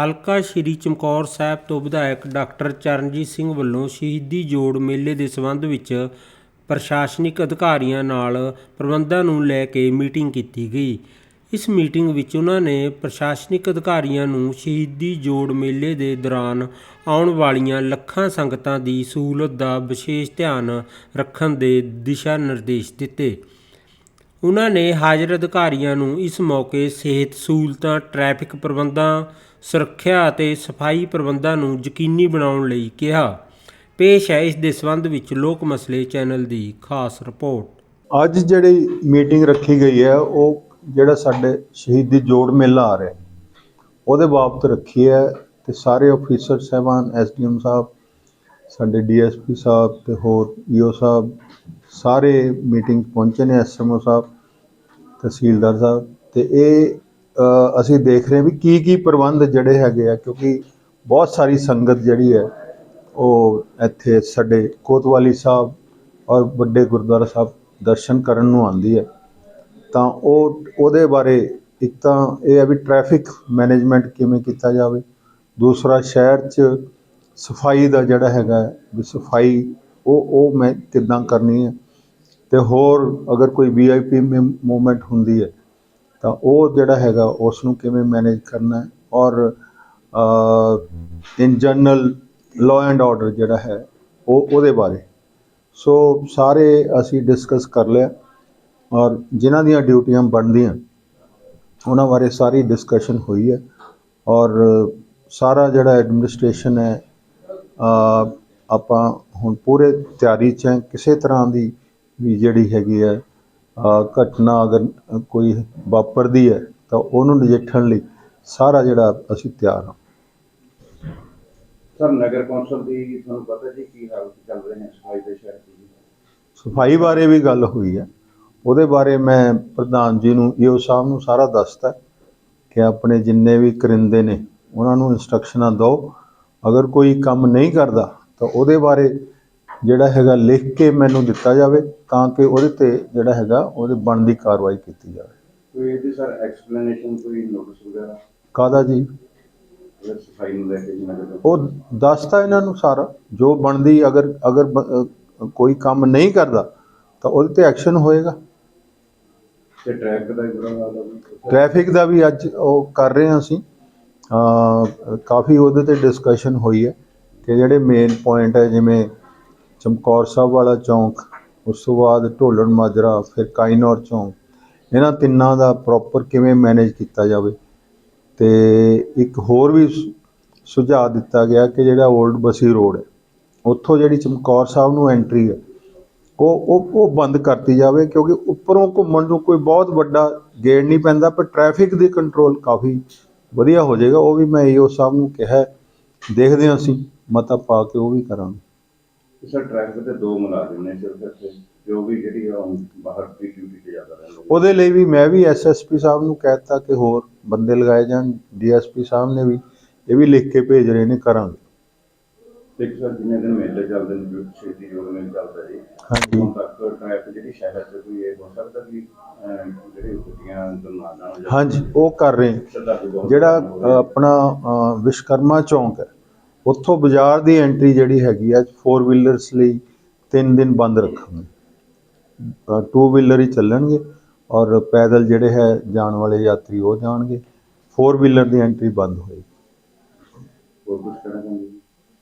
ਹਲਕਾ ਸ਼੍ਰੀ ਚਮਕੌਰ ਸਾਹਿਬ ਤੋਂ ਵਿਧਾਇਕ ਡਾਕਟਰ ਚਰਨਜੀਤ ਸਿੰਘ ਵੱਲੋਂ ਸ਼ਹੀਦੀ ਜੋੜ ਮੇਲੇ ਦੇ ਸੰਬੰਧ ਵਿੱਚ ਪ੍ਰਸ਼ਾਸਨਿਕ ਅਧਿਕਾਰੀਆਂ ਨਾਲ ਪ੍ਰਬੰਧਾਂ ਨੂੰ ਲੈ ਕੇ ਮੀਟਿੰਗ ਕੀਤੀ ਗਈ। ਇਸ ਮੀਟਿੰਗ ਵਿੱਚ ਉਹਨਾਂ ਨੇ ਪ੍ਰਸ਼ਾਸਨਿਕ ਅਧਿਕਾਰੀਆਂ ਨੂੰ ਸ਼ਹੀਦੀ ਜੋੜ ਮੇਲੇ ਦੇ ਦੌਰਾਨ ਆਉਣ ਵਾਲੀਆਂ ਲੱਖਾਂ ਸੰਗਤਾਂ ਦੀ ਸਹੂਲਤ ਦਾ ਵਿਸ਼ੇਸ਼ ਧਿਆਨ ਰੱਖਣ ਦੇ ਦਿਸ਼ਾ ਨਿਰਦੇਸ਼ ਦਿੱਤੇ। ਉਹਨਾਂ ਨੇ ਹਾਜ਼ਰ ਅਧਿਕਾਰੀਆਂ ਨੂੰ ਇਸ ਮੌਕੇ ਸਿਹਤ ਸਹੂਲਤਾਂ, ਟ੍ਰੈਫਿਕ ਪ੍ਰਬੰਧਾਂ, ਸੁਰੱਖਿਆ ਅਤੇ ਸਫ਼ਾਈ ਪ੍ਰਬੰਧਾਂ ਨੂੰ ਯਕੀਨੀ ਬਣਾਉਣ ਲਈ ਕਿਹਾ। ਪੇਸ਼ ਹੈ ਇਸ ਦੇ ਸੰਬੰਧ ਵਿੱਚ ਲੋਕ ਮਸਲੇ ਚੈਨਲ ਦੀ ਖਾਸ ਰਿਪੋਰਟ। ਅੱਜ ਜਿਹੜੀ ਮੀਟਿੰਗ ਰੱਖੀ ਗਈ ਹੈ, ਉਹ ਜਿਹੜਾ ਸਾਡੇ ਸ਼ਹੀਦੀ ਜੋੜ ਮੇਲਾ ਆ ਰਿਹਾ ਉਹਦੇ ਬਾਬਤ ਰੱਖੀ ਹੈ ਤੇ ਸਾਰੇ ਅਫੀਸਰ ਸਹਿਬਾਨ, ਐਸਡੀਐਮ ਸਾਹਿਬ, ਸਾਡੇ ਡੀਐਸਪੀ ਸਾਹਿਬ ਤੇ ਹੋਰ ਈਓ ਸਾਹਿਬ ਸਾਰੇ ਮੀਟਿੰਗ 'ਚ ਪਹੁੰਚੇ ਨੇ, ਐਸਐਮਓ ਸਾਹਿਬ। ਤਹਿਸੀਲਦਾਰ ਸਾਹਿਬ, ਤੇ ਇਹ ਅਸੀਂ ਦੇਖ ਰਹੇ ਵੀ ਕੀ ਕੀ ਪ੍ਰਬੰਧ ਜਿਹੜੇ ਹੈਗੇ ਆ, ਕਿਉਂਕਿ ਬਹੁਤ ਸਾਰੀ ਸੰਗਤ ਜਿਹੜੀ ਹੈ, ਉਹ ਇੱਥੇ ਸਾਡੇ ਕੋਤਵਾਲੀ ਸਾਹਿਬ ਔਰ ਵੱਡੇ ਗੁਰਦੁਆਰਾ ਸਾਹਿਬ ਦਰਸ਼ਨ ਕਰਨ ਨੂੰ ਆਉਂਦੀ ਹੈ। ਤਾਂ ਉਹ, ਉਹਦੇ ਬਾਰੇ ਇੱਕ ਤਾਂ ਇਹ ਹੈ ਵੀ ਟ੍ਰੈਫਿਕ ਮੈਨੇਜਮੈਂਟ ਕਿਵੇਂ ਕੀਤਾ ਜਾਵੇ। ਦੂਸਰਾ, ਸ਼ਹਿਰ 'ਚ ਸਫ਼ਾਈ ਦਾ ਜਿਹੜਾ ਹੈਗਾ, ਵੀ ਸਫ਼ਾਈ, ਉਹ ਉਹ ਮੈਂ ਕਿੱਦਾਂ ਕਰਨੀ ਹੈ। ਤੇ ਹੋਰ ਅਗਰ ਕੋਈ ਵੀਆਈਪੀ ਮੂਵਮੈਂਟ ਹੁੰਦੀ ਹੈ, ਤਾਂ ਉਹ ਜਿਹੜਾ ਹੈਗਾ ਉਸ ਨੂੰ ਕਿਵੇਂ ਮੈਨੇਜ ਕਰਨਾ ਹੈ? ਔਰ in general law and order ਜਿਹੜਾ ਹੈ, ਉਹ ਉਹਦੇ ਬਾਰੇ। ਸੋ ਸਾਰੇ ਅਸੀਂ ਡਿਸਕਸ ਕਰ ਲਿਆ। ਔਰ ਜਿਨ੍ਹਾਂ ਦੀਆਂ ਡਿਊਟੀਆਂ ਬਣਦੀਆਂ, ਉਹਨਾਂ ਬਾਰੇ ਸਾਰੀ ਡਿਸਕਸ਼ਨ ਹੋਈ ਹੈ। ਔਰ ਸਾਰਾ ਜਿਹੜਾ ਐਡਮਿਨਿਸਟ੍ਰੇਸ਼ਨ ਹੈ ਆਪਾਂ ਹੁਣ ਪੂਰੇ ਤਿਆਰੀ 'ਚ ਹੈ। ਕਿਸੇ ਤਰ੍ਹਾਂ ਦੀ ਵੀ ਜਿਹੜੀ ਹੈਗੀ ਹੈ ਘਟਨਾ ਅਗਰ ਕੋਈ ਵਾਪਰਦੀ ਹੈ ਤਾਂ ਉਹਨੂੰ ਨਜਿੱਠਣ ਲਈ ਸਾਰਾ ਜਿਹੜਾ ਅਸੀਂ ਤਿਆਰ ਹਾਂ। ਸਰ ਨਗਰ ਕੌਂਸਲ ਦੀ ਤੁਹਾਨੂੰ ਪਤਾ ਜੀ ਕੀ ਹਾਲਤ ਚੱਲ ਰਹੇ ਨੇ ਸਫ਼ਾਈ ਦੇ ਸ਼ਹਿਰ ਦੀ? ਸਫ਼ਾਈ ਬਾਰੇ ਵੀ ਗੱਲ ਹੋਈ ਹੈ। ਉਹਦੇ ਬਾਰੇ ਮੈਂ ਪ੍ਰਧਾਨ ਜੀ ਨੂੰ ਈਓ ਸਾਹਿਬ ਨੂੰ ਸਾਰਾ ਦੱਸਤਾ ਕਿ ਆਪਣੇ ਜਿੰਨੇ ਵੀ ਕਰਿੰਦੇ ਨੇ ਉਹਨਾਂ ਨੂੰ ਇਨਸਟਰਕਸ਼ਨਾਂ ਦਿਓ। ਅਗਰ ਕੋਈ ਕੰਮ ਨਹੀਂ ਕਰਦਾ ਤਾਂ ਉਹਦੇ ਬਾਰੇ ਜਿਹੜਾ ਹੈਗਾ ਲਿਖ ਕੇ ਮੈਨੂੰ ਦਿੱਤਾ ਜਾਵੇ ਤਾਂ ਕਿ ਉਹਦੇ ਤੇ ਜਿਹੜਾ ਹੈਗਾ ਉਹਦੇ ਬਣਦੀ ਕਾਰਵਾਈ ਕੀਤੀ ਜਾਵੇ। ਕੋਈ ਇਹਦੀ ਸਰ ਐਕਸਪਲੇਨੇਸ਼ਨ ਕੋਈ ਨੋਟਿਸ ਵਗੈਰਾ? ਕਾਦਾ ਜੀ? ਸਫ਼ਾਈ ਨੂੰ ਲੈ ਕੇ ਉਹ ਦੱਸਤਾ ਇਹਨਾਂ ਨੂੰ ਸਾਰਾ। ਜੋ ਬਣਦੀ ਅਗਰ ਅਗਰ ਬ- ਅ, ਕੋਈ ਕੰਮ ਨਹੀਂ ਕਰਦਾ ਤਾਂ ਉਹਦੇ ਤੇ ਐਕਸ਼ਨ ਹੋਏਗਾ। ਤੇ ਟ੍ਰੈਫਿਕ ਦਾ ਵੀ ਬੁਰਾ ਹਾਲ ਹੈ। ਜੀ। ਟ੍ਰੈਫਿਕ ਦਾ ਵੀ ਅੱਜ ਉਹ ਕਰ ਰਹੇ ਹਾਂ ਅਸੀਂ। ਅ, ਕਾਫੀ ਉਹਦੇ ਤੇ ਡਿਸਕਸ਼ਨ ਹੋਈ ਹੈ ਕਿ ਜਿਹੜੇ ਮੇਨ ਪੁਆਇੰਟ ਹੈ ਜਿਵੇਂ ਚਮਕੌਰ ਸਾਹਿਬ ਵਾਲਾ ਚੌਂਕ, ਉਸ ਤੋਂ ਬਾਅਦ ਢੋਲਣ ਮਾਜਰਾ, ਫਿਰ ਕਾਇਨੌਰ ਚੌਂਕ। ਇਹਨਾਂ ਤਿੰਨਾਂ ਦਾ ਪ੍ਰੋਪਰ ਕਿਵੇਂ ਮੈਨੇਜ ਕੀਤਾ ਜਾਵੇ? ਤੇ ਇੱਕ ਹੋਰ ਵੀ ਸੁਝਾਅ ਦਿੱਤਾ ਗਿਆ ਕਿ ਜਿਹੜਾ 올ਡ ਬਸੀ ਰੋਡ ਹੈ, ਉੱਥੋਂ ਜਿਹੜੀ ਚਮਕੌਰ ਸਾਹਿਬ ਨੂੰ ਐਂਟਰੀ ਹੈ, ਉਹ ਉਹ ਉਹ ਬੰਦ ਕਰਤੀ ਜਾਵੇ, ਕਿਉਂਕਿ ਉੱਪਰੋਂ ਘੁੰਮਣ ਨੂੰ ਕੋਈ ਬਹੁਤ ਵੱਡਾ ਗੇੜ ਨਹੀਂ ਪੈਂਦਾ, ਪਰ ਟ੍ਰੈਫਿਕ ਦੀ ਕੰਟਰੋਲ ਕਾਫੀ ਵਧੀਆ ਹੋ ਜਾਏਗਾ। ਉਹ ਵੀ ਮੈਂ ਈਓ ਸਾਹਿਬ ਨੂੰ ਕਿਹਾ ਦੇਖਦੇ ਹਾਂ ਅਸੀਂ, ਮਤਾ ਪਾ ਕੇ ਉਹ ਵੀ ਕਰਾਂਗੇ। ਤੇ ਸਰ ਟ੍ਰੈਫਿਕ ਦੇ ਦੋ ਮੁਲਾਜ਼ਮ ਨੇ ਸਿਰਫ ਇੱਥੇ ਜੋ ਵੀ ਜਿਹੜੀ ਆ ਉਹ ਬਾਹਰ ਦੀ ਡਿਊਟੀ ਤੇ ਜ਼ਿਆਦਾ ਰਹਿੰਦੇ। ਉਹਦੇ ਲਈ ਵੀ ਮੈਂ ਵੀ ਐਸਐਸਪੀ ਸਾਹਿਬ ਨੂੰ ਕਹਿਤਾ ਕਿ ਹੋਰ ਬੰਦੇ ਲਗਾਏ ਜਾਣ ਡੀਐਸਪੀ ਸਾਹਿਬ ਨੇ ਵੀ ਇਹ ਵੀ ਲਿਖ ਕੇ ਭੇਜ ਰਹੇ ਨੇ ਕਰਾਂਗੇ ਤੇ ਇੱਕ ਸਰ ਜਿੰਨੇ ਦਿਨ ਮੇਲੇ ਚੱਲਦੇ ਨੇ ਜੋ ਛੇਤੀ ਜੋੜ ਮੇਲੇ ਚੱਲਦਾ ਜੀ ਹਾਂਜੀ। ਹੁਣ ਤੱਕ ਟ੍ਰੈਫਿਕ ਜਿਹੜੀ ਸ਼ਹਿਰ 'ਚ ਕੋਈ ਇਹ ਹੋ ਸਕਦਾ ਕਿ ਅਹ, ਜਿਹੜੀ ਗੱਡੀਆਂ ਦੁਰਨਾਨਾ ਹੋ ਹਾਂਜੀ ਉਹ ਕਰ ਰਹੇ ਜਿਹੜਾ। ਆਪਣਾ ਵਿਸ਼ਕਰਮਾ ਚੌਂਕ ਹੈ ਉੱਥੋਂ ਬਾਜ਼ਾਰ ਦੀ ਐਂਟਰੀ ਜਿਹੜੀ ਹੈਗੀ ਹੈ 4 ਵੀਲਰਸ ਲਈ 3 ਦਿਨ ਬੰਦ ਰੱਖਾਂਗੇ। 2 ਵੀਲਰ ਹੀ ਚੱਲਣਗੇ ਔਰ ਪੈਦਲ ਜਿਹੜੇ ਹੈ ਜਾਣ ਵਾਲੇ ਯਾਤਰੀ ਉਹ ਜਾਣਗੇ। 4 ਵੀਲਰ ਦੀ ਐਂਟਰੀ ਬੰਦ ਹੋਏਗੀ?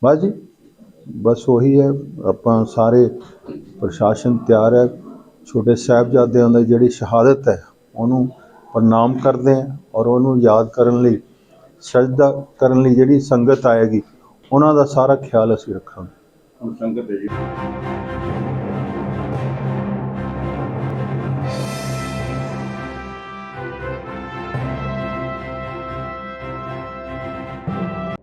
ਬਸ ਜੀ ਬਸ ਉਹੀ ਹੈ ਆਪਾਂ ਸਾਰੇ ਪ੍ਰਸ਼ਾਸਨ ਤਿਆਰ ਹੈ। ਛੋਟੇ ਸਾਹਿਬਜ਼ਾਦਿਆਂ ਦੀ ਜਿਹੜੀ ਸ਼ਹਾਦਤ ਹੈ ਉਹਨੂੰ ਪ੍ਰਣਾਮ ਕਰਦੇ ਹਾਂ ਔਰ ਉਹਨੂੰ ਯਾਦ ਕਰਨ ਲਈ ਸਜਦਾ ਕਰਨ ਲਈ ਜਿਹੜੀ ਸੰਗਤ ਆਏਗੀ ਉਹਨਾਂ ਦਾ ਸਾਰਾ ਖਿਆਲ ਅਸੀਂ ਰੱਖਾਂਗੇ। ਹੁਣ ਸੰਗਤ ਹੈ ਜੀ